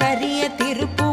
கரிய திருப்புக